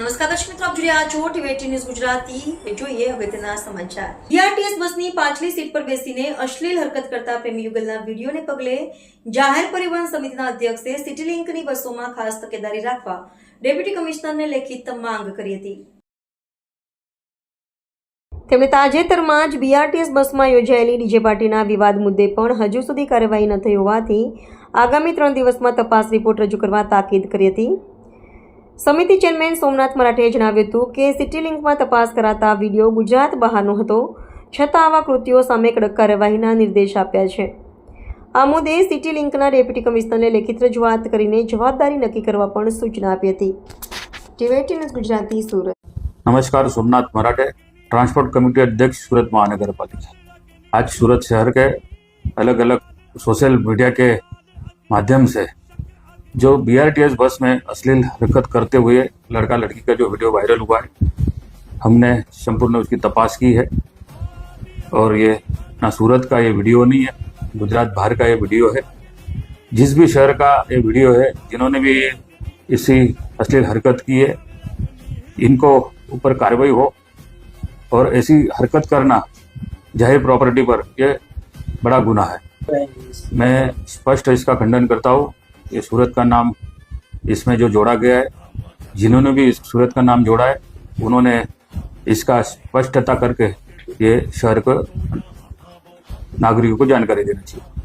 નમસ્કાર દર્શક મિત્રો, આપ જોઈ રહ્યા છો ટીવી ન્યૂઝ ગુજરાતી. હવે જોઈએ અગત્યના સમાચાર. બીઆરટીએસ બસની પાછલી સીટ પર બેસીને અશ્લીલ હરકત કરતા પ્રેમી યુગલના વિડીયોને પગલે જાહેર પરિવહન સમિતિના અધ્યક્ષે સિટી લિંકની બસોમાં ખાસ તકેદારી રાખવા ડેપ્યુટી કમિશનરને લેખિત માંગ કરી હતી. તેમણે તાજેતરમાં જ બીઆરટીએસ બસમાં યોજાયેલી ડીજે પાર્ટીના વિવાદ મુદ્દે પણ હજુ સુધી કાર્યવાહી ન થઈ હોવાથી આગામી ત્રણ દિવસમાં તપાસ રિપોર્ટ રજૂ કરવા તાકીદ કરી હતી. સમિતિ ચેરમેન સોમનાથ મરાઠેએ જણાવ્યું હતું કે સિટી લિંકમાં તપાસ કરાતા વિડીયો ગુજરાત બહારનો હતો છતાં આવા કૃત્યો સામે કડક કાર્યવાહીના નિર્દેશ આપ્યા છે આ મુદ્દે સિટી લિંકના ડેપ્યુટી કમિશનરને લેખિત રજૂઆત કરીને જવાબદારી નક્કી કરવા પણ સૂચના આપી હતી ટીવી ન્યૂઝ ગુજરાતી સુરત नमस्कार सोमनाथ मराठे ट्रांसपोर्ट कमेटी अध्यक्ष सूरत महानगर पालिका आज सूरत शहर के अलग अलग सोशल मीडिया के माध्यम से जो बीआरटीएस बस में अश्लील हरकत करते हुए लड़का लड़की का जो वीडियो वायरल हुआ है हमने संपूर्ण उसकी तपास की है। और ये ना सूरत का ये वीडियो नहीं है गुजरात बाहर का ये वीडियो है। जिस भी शहर का ये वीडियो है जिन्होंने भी इसी अश्लील हरकत की है इनको ऊपर कार्रवाई हो और ऐसी हरकत करना ज़ाहिर प्रॉपर्टी पर ये बड़ा गुनाह है। मैं स्पष्ट इसका खंडन करता हूँ। ये सूरत का नाम इसमें जो जोड़ा गया है, जिन्होंने भी इस सूरत का नाम जोड़ा है, उन्होंने इसका स्पष्टता करके ये शहर को, नागरिकों को जानकारी देना चाहिए।